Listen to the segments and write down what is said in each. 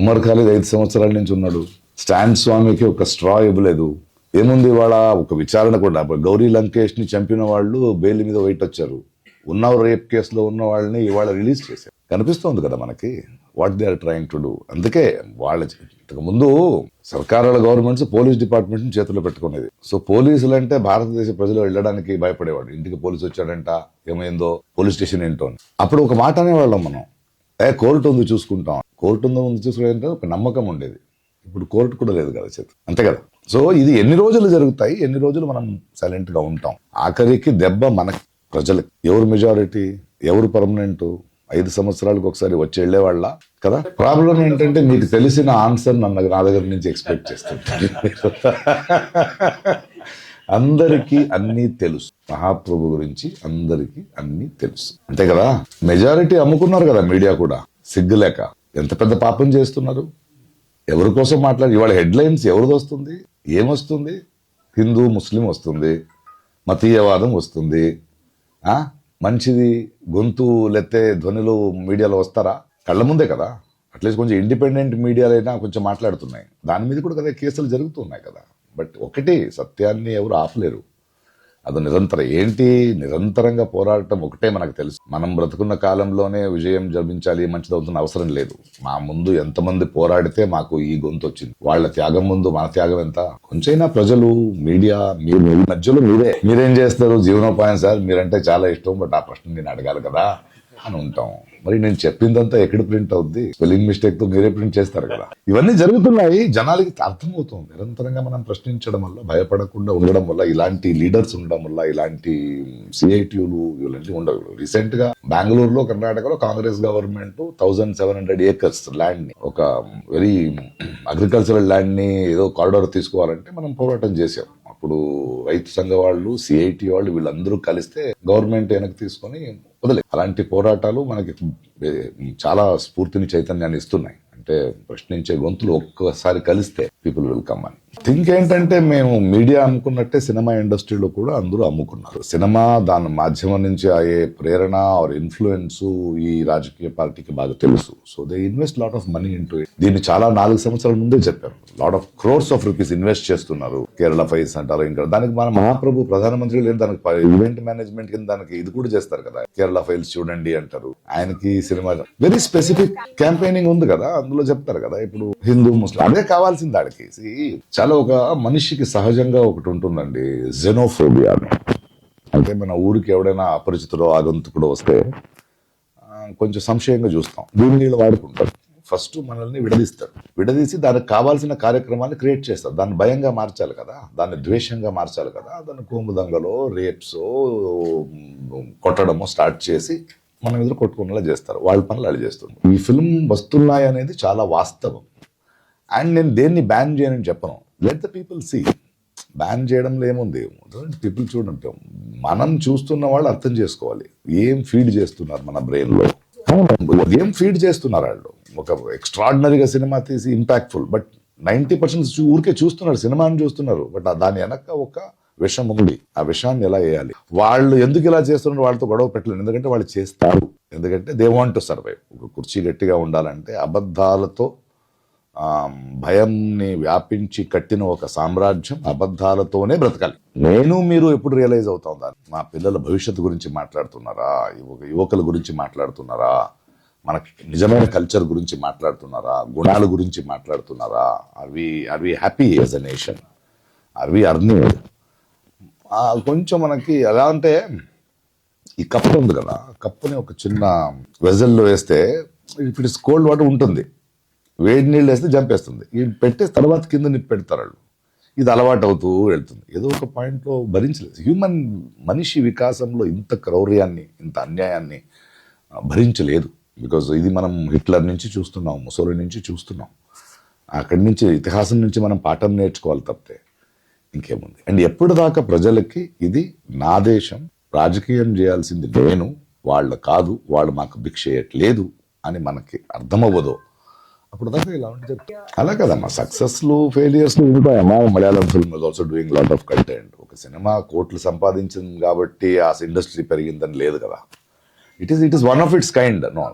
ఉమర్ ఖాళీద్ ఐదు సంవత్సరాల నుంచి ఉన్నాడు. స్టాన్ స్వామికి ఒక స్ట్రా ఇవ్వలేదు. ఏముంది వాళ్ళ ఒక విచారణ కూడా. గౌరీ లంకేష్ని చంపిన వాళ్ళు బెయిల్ మీద వెయిట్ వచ్చారు. ఉన్న రేప్ కేసులో ఉన్న వాళ్ళని ఇవాళ రిలీజ్ చేశారు. కనిపిస్తోంది కదా మనకి. What they are trying to do అందుకే వాళ్ళ ఇంతకు ముందు సర్కారాల గవర్నమెంట్స్ పోలీస్ డిపార్ట్మెంట్ని చేతిలో పెట్టుకునేది. సో పోలీసులు అంటే భారతదేశ ప్రజలు వెళ్ళడానికి భయపడేవాడు ఇంటికి పోలీసు వచ్చాడంట ఏమైందో పోలీస్ స్టేషన్ ఏంటో అప్పుడు ఒక మాట అనేవాళ్ళం మనం. ఏ కోర్టు ఉంది చూసుకుంటాం. కోర్టు ఉందో ఉంది చూసుకుంటే ఒక నమ్మకం ఉండేది. ఇప్పుడు కోర్టు కూడా లేదు కదా చేతి. అంతే కదా. సో ఇది ఎన్ని రోజులు జరుగుతాయి? ఎన్ని రోజులు మనం సైలెంట్గా ఉంటాం? ఆఖరికి దెబ్బ మన ప్రజలకు ఎవరు మెజారిటీ ఎవరు పర్మనెంట్ ఐదు సంవత్సరాలకు ఒకసారి వచ్చి వెళ్ళేవాళ్ళ? కదా? ప్రాబ్లం ఏంటంటే మీకు తెలిసిన ఆన్సర్ నన్ను నా దగ్గర నుంచి ఎక్స్పెక్ట్ చేస్తుంటారు. అందరికీ అన్నీ తెలుసు. మహాప్రభు గురించి అందరికీ అన్నీ తెలుసు. అంతే కదా? మెజారిటీ అమ్ముకున్నారు కదా మీడియా కూడా. సిగ్గులేక. ఎంత పెద్ద పాపం చేస్తున్నారు? ఎవరి కోసం మాట్లాడి? ఇవాళ హెడ్లైన్స్ ఎవరిది వస్తుంది? ఏమొస్తుంది హిందూ ముస్లిం వస్తుంది. మతీయవాదం వస్తుంది. మంచిది గొంతు లేతే ధ్వనులు మీడియాలో వస్తారా? కళ్ళ ముందే కదా. అట్లీస్ట్ కొంచెం ఇండిపెండెంట్ మీడియాలైనా కొంచెం మాట్లాడుతున్నాయి. దాని మీద కూడా కదా కేసులు జరుగుతున్నాయి కదా. బట్ ఒకటి సత్యాన్ని ఎవరు ఆపలేరు. అది నిరంతరం ఏంటి నిరంతరంగా పోరాడటం ఒకటే మనకు తెలుసు. మనం బ్రతుకున్న కాలంలోనే విజయం జపించాలి మంచిదవుతున్న అవసరం లేదు. మా ముందు ఎంతమంది పోరాడితే మాకు ఈ గొంతు వచ్చింది. వాళ్ళ త్యాగం ముందు మన త్యాగం ఎంత? కొంచెమైనా ప్రజలు మీడియా మీరు మీ మధ్యలో మీరే. మీరేం చేస్తారు? జీవనోపాయం సార్ మీరంటే చాలా ఇష్టం బట్ ఆ ప్రశ్న నేను అడగాలి కదా. అని ఉంటాం మరి నేను చెప్పిందంతా ఎక్కడ ప్రింట్ అవుద్ది? స్పెల్లింగ్ మిస్టేక్తో మీరే ప్రింట్ చేస్తారు కదా. ఇవన్నీ జరుగుతున్నాయి. జనాలకి అర్థమవుతుంది. నిరంతరంగా మనం ప్రశ్నించడం వల్ల భయపడకుండా ఉండడం వల్ల ఇలాంటి లీడర్స్ ఉండడం వల్ల ఇలాంటి సిఐటిలు ఇలాంటివి ఉండవు. రీసెంట్గా బెంగళూరులో కర్ణాటకలో Congress government thousand seven hundred acres ల్యాండ్ని ఒక వెరీ అగ్రికల్చరల్ ల్యాండ్ని ఏదో కారిడార్ తీసుకోవాలంటే మనం పోరాటం చేసాం ఇప్పుడు రైతు సంఘ వాళ్ళు సిఐటి వాళ్ళు వీళ్ళందరూ కలిస్తే గవర్నమెంట్ వెనక్కి తీసుకొని వదిలే. అలాంటి పోరాటాలు మనకి చాలా స్ఫూర్తిని చైతన్యాన్ని ఇస్తున్నాయి. అంటే ప్రశ్నించే గొంతులు ఒక్కసారి కలిస్తే పీపుల్ విల్ కమ్ అని. థింక్ ఏంటంటే మేము మీడియా అమ్ముకున్నట్టే సినిమా ఇండస్ట్రీలో కూడా అందరూ అమ్ముకున్నారు. సినిమా దాని మాధ్యమం నుంచి అయ్యే ప్రేరణ ఆర్ ఇన్ఫ్లుయెన్స్ ఈ రాజకీయ పార్టీకి బాగా తెలుసు. So they invest lot of money into దీన్ని చాలా నాలుగు సంవత్సరాల ముందే చెప్పారు. Lot of crores of rupees invest చేస్తున్నారు. కేరళ ఫైల్స్ అంటారు ఇంకా దానికి మన మహాప్రభు ప్రధానమంత్రి లేదు దానికి ఈవెంట్ మేనేజ్మెంట్ కింద దానికి ఇది కూడా చేస్తారు కదా. కేరళ ఫైల్స్ చూడండి అంటారు. ఆయనకి సినిమా వెరీ స్పెసిఫిక్ క్యాంపెయినింగ్ ఉంది కదా అందులో చెప్తారు కదా ఇప్పుడు హిందూ ముస్లిం అదే కావాల్సింది దానికి చాలా ఒక మనిషికి సహజంగా ఒకటి ఉంటుందండి జెనోఫోబియా అని. అంటే మన ఊరికి ఎవడైనా అపరిచితుడో ఆగంతుకుడో వస్తే కొంచెం సంశయంగా చూస్తాం. దీన్ని వీళ్ళు వాడుకుంటారు. ఫస్ట్ మనల్ని విడదీస్తారు. విడదీసి దానికి కావాల్సిన కార్యక్రమాన్ని క్రియేట్ చేస్తారు. దాన్ని భయంగా మార్చాలి కదా దాన్ని ద్వేషంగా మార్చాలి కదా దాన్ని కోము దంగలో రేప్స్ కొట్టడము స్టార్ట్ చేసి మనం ఎదురు కొట్టుకునేలా చేస్తారు. వాళ్ళ పనులు అలా చేస్తారు ఈ ఫిల్మ్ వస్తున్నాయి అనేది చాలా వాస్తవం. అండ్ నేను దేన్ని బ్యాన్ చేయనని చెప్పను. Let the people see ban చేయడంలో ఏముంది పీపుల్ చూడండి. మనం చూస్తున్న వాళ్ళు అర్థం చేసుకోవాలి. ఏం ఫీడ్ చేస్తున్నారు మన బ్రెయిన్లో ఏం ఫీడ్ చేస్తున్నారు వాళ్ళు? ఒక ఎక్స్ట్రాడినరీగా సినిమా తీసి ఇంపాక్ట్ఫుల్ బట్ నైన్టీ పర్సెంట్ ఊరికే చూస్తున్నారు సినిమాని చూస్తున్నారు. బట్ దాని వెనక ఒక విషం ఉంది. ఆ విషయాన్ని ఎలా వేయాలి? వాళ్ళు ఎందుకు ఇలా చేస్తున్నారు? వాళ్ళతో గొడవ పెట్టలేదు ఎందుకంటే వాళ్ళు చేస్తారు. ఎందుకంటే దే వాంట్ టు సర్వైవ్ ఒక కుర్చీ గట్టిగా ఉండాలంటే అబద్ధాలతో భయంని వ్యాపించి కట్టిన ఒక సామ్రాజ్యం అబద్ధాలతోనే బ్రతకాలి. నేను మీరు ఎప్పుడు రియలైజ్ అవుతాం దాన్ని? మా పిల్లల భవిష్యత్తు గురించి మాట్లాడుతున్నారా? యువకుల గురించి మాట్లాడుతున్నారా? మన నిజమైన కల్చర్ గురించి మాట్లాడుతున్నారా? గుణాల గురించి మాట్లాడుతున్నారా? అవి అవి హ్యాపీ యాజ్ అ నేషన్ అవి అర్నింగ్ కొంచెం మనకి ఎలా అంటే ఈ కప్పు ఉంది కదా కప్పుని ఒక చిన్న వెజల్లో వేస్తే ఇప్పుడు ఇట్స్ కోల్డ్ వాటర్ ఉంటుంది. వేడి నీళ్ళు వేస్తే చంపేస్తుంది. ఇది పెట్టే తర్వాత కింద నిప్పు పెడతారు వాళ్ళు. ఇది అలవాటు అవుతూ వెళ్తుంది. ఏదో ఒక పాయింట్లో భరించలేదు. హ్యూమన్ మనిషి వికాసంలో ఇంత క్రౌర్యాన్ని ఇంత అన్యాయాన్ని భరించలేదు. బికాజ్ ఇది మనం హిట్లర్ నుంచి చూస్తున్నాం ముసోలి నుంచి చూస్తున్నాం. అక్కడి నుంచి ఇతిహాసం నుంచి మనం పాఠం నేర్చుకోవాలి తప్పితే ఇంకేముంది? అండ్ ఎప్పటిదాకా ప్రజలకి ఇది నా దేశం రాజకీయం చేయాల్సింది నేను వాళ్ళ కాదు వాళ్ళు మాకు భిక్ష చేయట్లేదు అని మనకి అర్థమవ్వదు. అప్పుడు దాకా ఇలా ఉంటుంది అలా కదమ్మా సక్సెస్లు failures ఉంటాయమ్మా. Malayalam film is also doing lot of content ఒక సినిమా కోట్లు సంపాదించింది కాబట్టి ఆ ఇండస్ట్రీ పెరిగిందని లేదు కదా. It is it is one of its kind no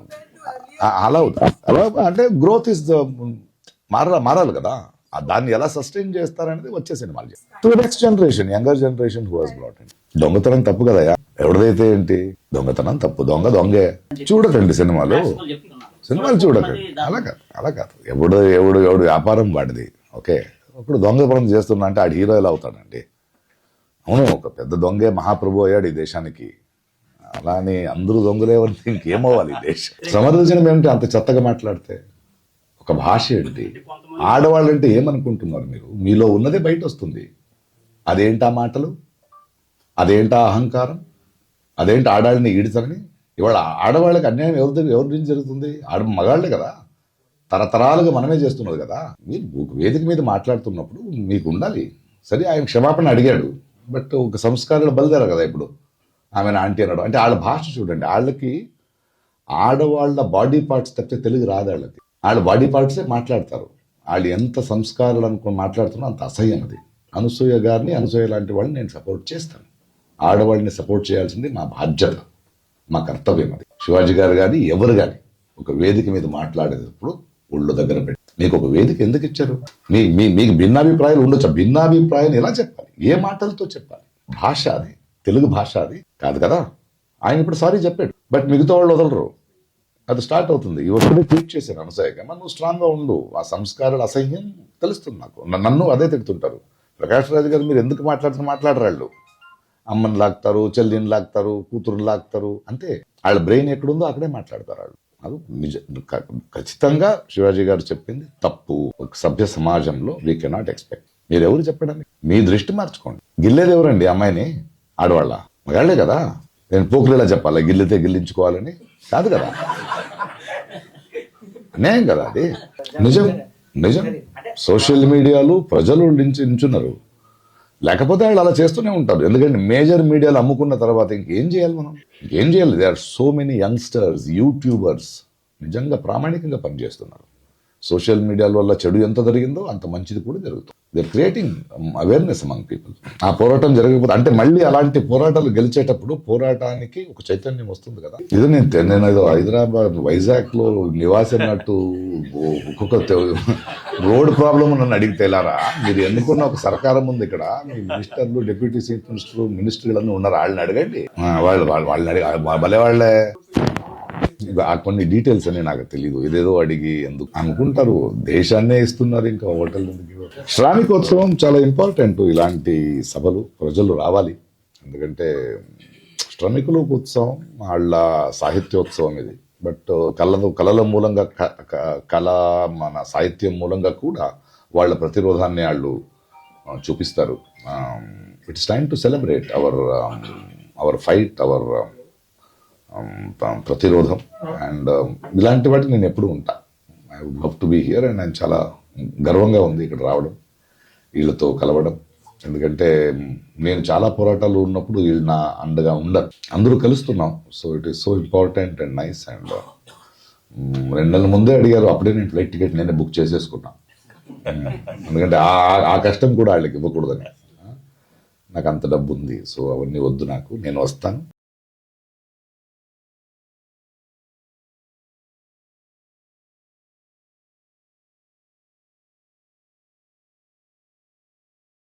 అలా అవుతుంది. అలా అంటే గ్రోత్ ఇస్ ద మార మారాలి కదా. ఆ దాన్ని ఎలా సస్టైన్ చేస్తారనేది వచ్చే సినిమాలు to next generation younger generation who has brought దొంగతనం తప్పు కదయా ఎవరిదైతే ఏంటి? దొంగతనం తప్పు. దొంగ దొంగే. చూడకండి సినిమాలు. సినిమాలు చూడకండి అలా కాదు అలా కాదు. ఎవడు ఎవడు ఎవడు వ్యాపారం వాడిది ఓకే? ఇప్పుడు దొంగతనం చేస్తున్నా అంటే ఆడు హీరో ఎలా అవుతాడండి. అవును ఒక పెద్ద దొంగే మహాప్రభు అయ్యాడు ఈ దేశానికి. అలా అని అందరూ దొంగలే అంటే ఇంకేమవ్వాలి ఈ దేశం? సమర్థించడం ఏమిటి అంత చెత్తగా మాట్లాడితే? ఒక భాష ఏంటి? ఆడవాళ్ళంటే ఏమనుకుంటున్నారు మీరు? మీలో ఉన్నదే బయట వస్తుంది అదేంటా మాటలు? అదేంటా అహంకారం? అదేంటి ఆడాళ్ళని ఈడుతారని? ఇవాళ ఆడవాళ్ళకి అన్యాయం ఎవరి దగ్గర ఎవరి నుంచి జరుగుతుంది? ఆడ మగాళ్ళే కదా. తరతరాలుగా మనమే చేస్తున్నది కదా. మీరు వేదిక మీద మాట్లాడుతున్నప్పుడు మీకు ఉండాలి. సరే ఆయన క్షమాపణ అడిగాడు. బట్ ఒక సంస్కారాలు బలిదారు కదా ఇప్పుడు. ఆమె ఆంటీ అన్నాడు. అంటే వాళ్ళ భాష చూడండి. వాళ్ళకి ఆడవాళ్ళ బాడీ పార్ట్స్ తప్పితే తెలుగు రాదు వాళ్ళకి. వాళ్ళ బాడీ పార్ట్సే మాట్లాడతారు. వాళ్ళు ఎంత సంస్కారాలు అనుకుని మాట్లాడుతున్నా అంత అసహ్యం అది. అనసూయ గారిని అనసూయ లాంటి వాళ్ళని నేను సపోర్ట్ చేస్తాను. ఆడవాళ్ళని సపోర్ట్ చేయాల్సింది మా బాధ్యత. మా కర్తవ్యం అది. శివాజీ గారు కానీ ఎవరు కానీ ఒక వేదిక మీద మాట్లాడేటప్పుడు ఒళ్ళు దగ్గర పెట్టి మీకు ఒక వేదిక ఎందుకు ఇచ్చారు? మీ మీ మీకు భిన్నాభిప్రాయాలు ఉండొచ్చు? ఆ భిన్నాభిప్రాయాలు ఎలా చెప్పాలి? ఏ మాటలతో చెప్పాలి? భాష అది. తెలుగు భాష అది. కాదు కదా? ఆయన ఇప్పుడు సారీ చెప్పాడు. బట్ మిగతా వాళ్ళు వదలరు. అది స్టార్ట్ అవుతుంది. ఇవన్నీ ట్వీట్ చేశాను అనసూయగా నువ్వు స్ట్రాంగ్గా ఉండు. ఆ సంస్కారాలు అసహ్యం తెలుస్తుంది నాకు. నన్ను అదే తిడుతుంటారు. ప్రకాష్ రాజు గారు మీరు ఎందుకు మాట్లాడుతున్న మాట్లాడరాళ్ళు? అమ్మని లాగుతారు చెల్లిని లాగుతారు కూతురుని లాగుతారు అంతే వాళ్ళ బ్రెయిన్ ఎక్కడుందో అక్కడే మాట్లాడతారు వాళ్ళు. అది నిజ ఖచ్చితంగా శివాజీ గారు చెప్పింది తప్పు. ఒక సభ్య సమాజంలో వీ కెనాట్ ఎక్స్పెక్ట్ మీరు ఎవరు చెప్పడానికి? మీ దృష్టి మార్చుకోండి. గిల్లేది ఎవరండి? అమ్మాయిని? ఆడవాళ్ళ? మగాళ్ళే కదా. నేను పోకులేలా చెప్పాలా? గిల్లితే గిల్లించుకోవాలని? కాదు కదా. అన్యాయం కదా అది. నిజం నిజం. సోషల్ మీడియాలో ప్రజలు నించున్నారు. లేకపోతే వాళ్ళు అలా చేస్తూనే ఉంటారు. ఎందుకంటే మేజర్ మీడియాలు అమ్ముకున్న తర్వాత ఇంకేం చేయాలి మనం? ఇంకేం చేయాలి? They are so many youngsters YouTubers నిజంగా ప్రామాణికంగా పనిచేస్తున్నారు. సోషల్ మీడియాల వల్ల చెడు ఎంత జరిగిందో అంత మంచిది కూడా జరుగుతుంది. They creating awareness among people ఆ పోరాటం జరగకపోతే అంటే మళ్ళీ అలాంటి పోరాటాలు గెలిచేటప్పుడు పోరాటానికి ఒక చైతన్యం వస్తుంది కదా. ఇది నేను నేను ఏదో హైదరాబాద్ వైజాగ్లో నివాసినట్టు ఒక్కొక్క రోడ్ ప్రాబ్లం నన్ను అడిగితే ఎలారా? మీరు ఎన్నుకున్న ఒక సర్కారం ఉంది ఇక్కడ. మీ మినిస్టర్లు డిప్యూటీ చీఫ్ మినిస్టర్ మినిస్టర్లు ఉన్నారు. వాళ్ళని అడగండి. వాళ్ళు వాళ్ళు- వాళ్ళని అడిగి భలే వాళ్ళే కొన్ని డీటెయిల్స్ అని నాకు తెలియదు ఇదేదో అడిగి ఎందుకు అనుకుంటారు. దేశాన్నే ఇస్తున్నారు ఇంకా హోటల్ శ్రామికోత్సవం చాలా ఇంపార్టెంట్ ఇలాంటి సభలు ప్రజలు రావాలి. ఎందుకంటే శ్రమికుల ఉత్సవం వాళ్ళ సాహిత్యోత్సవం ఇది. బట్ కళలు కళల మూలంగా క- క- కళ మన సాహిత్యం మూలంగా కూడా వాళ్ళ ప్రతిరోధాన్ని వాళ్ళు చూపిస్తారు. It's time to celebrate our our fight our ప్రతిరోధం. And um, ఇలాంటి వాటి నేను ఎప్పుడు ఉంటా. I would love to be here and నేను చాలా గర్వంగా ఉంది ఇక్కడ రావడం వీళ్ళతో కలవడం. ఎందుకంటే um, నేను చాలా పోరాటాలు ఉన్నప్పుడు వీళ్ళు నా అండగా ఉండరు. అందరూ కలుస్తున్నాం. So it is so important and nice and రెండు నెలల ముందే అడిగారు అప్పుడే నేను ఫ్లైట్ టికెట్ నేనే బుక్ చేసేసుకున్నా. ఎందుకంటే ఆ ఆ- ఆ కష్టం కూడా వాళ్ళకి ఇవ్వకూడదని. నాకు అంత డబ్బు ఉంది. సో అవన్నీ వద్దు నాకు. నేను వస్తాను.